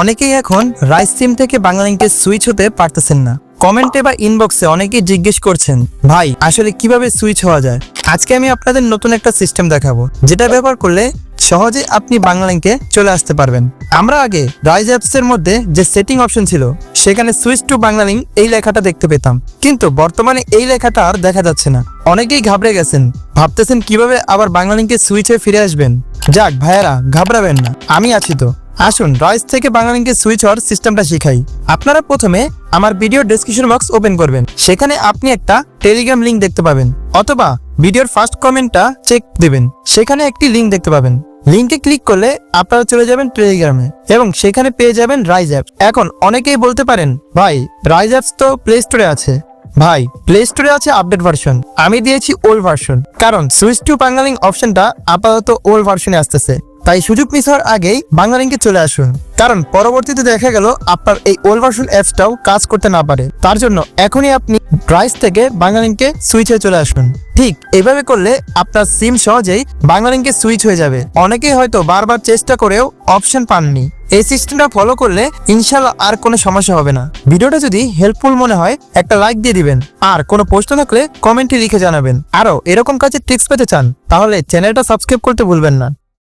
অনেকেই এখন রাইস সিম থেকে বাংলালিংকে সুইচ হতে পারতেছেন না। কমেন্টে বা ইনবক্সে অনেকেই জিজ্ঞেস করছেন, ভাই, আসলে কীভাবে সুইচ হওয়া যায়? আজকে আমি আপনাদের নতুন একটা সিস্টেম দেখাবো, যেটা ব্যবহার করলে সহজে আপনি বাংলালিংকে চলে আসতে পারবেন। আমরা আগে রাইজ অ্যাপস এর মধ্যে যে সেটিং অপশন ছিল, সেখানে সুইচ টু বাংলালিং এই লেখাটা দেখতে পেতাম। কিন্তু বর্তমানে এই লেখাটা আর দেখা যাচ্ছে না। অনেকেই ঘাবড়ে গেছেন, ভাবতেছেন কীভাবে আবার বাংলালিংকে সুইচে ফিরে আসবেন। যাক, ভাইয়ারা, ঘাবড়াবেন না। আমি আছি তো। আসুন রয়েস থেকে বাংলালিংকে সুইচ হওয়ার সিস্টেমটা শিখাই। আপনারা প্রথমে আমার ভিডিও ডেসক্রিপশন বক্স ওপেন করবেন। সেখানে আপনি একটা টেলিগ্রাম লিঙ্ক দেখতে পাবেন, অথবা ভিডিওর ফার্স্ট কমেন্টটা চেক দেবেন। সেখানে একটি লিঙ্ক দেখতে পাবেন। লিঙ্কে ক্লিক করলে আপনারা চলে যাবেন টেলিগ্রামে এবং সেখানে পেয়ে যাবেন রাইজ অ্যাপ এখন অনেকেই বলতে পারেন, ভাই রাইজ অ্যাপস তো প্লে স্টোরে আছে। ভাই প্লে স্টোরে আছে আপডেট ভার্সন আমি দিয়েছি ওল্ড ভার্সন কারণ সুইচ টু বাংলালিং অপশনটা আপাতত ওল্ড ভার্সনে আসতেছে। তাই সুযোগ মিস হওয়ার আগেই বাংলালিংকে চলে আসুন। কারণ পরবর্তীতে দেখা গেল আপনার এই ওল্ড ভার্সন অ্যাপসটাও কাজ করতে না পারে। তার জন্য এখনই আপনি ড্রাইস থেকে বাংলালিঙ্কে সুইচ হয়ে চলে আসুন। ঠিক এভাবে করলে আপনার সিম সহজেই বাংলালিংকে সুইচ হয়ে যাবে। অনেকেই হয়তো বারবার চেষ্টা করেও অপশন পাননি। এই সিস্টেমটা ফলো করলে ইনশাল্লাহ আর কোনো সমস্যা হবে না। ভিডিওটা যদি হেল্পফুল মনে হয়, একটা লাইক দিয়ে দিবেন। আর কোনো প্রশ্ন থাকলে কমেন্টে লিখে জানাবেন। আরও এরকম কাজের ট্রিক্স পেতে চান, তাহলে চ্যানেলটা সাবস্ক্রাইব করতে ভুলবেন না।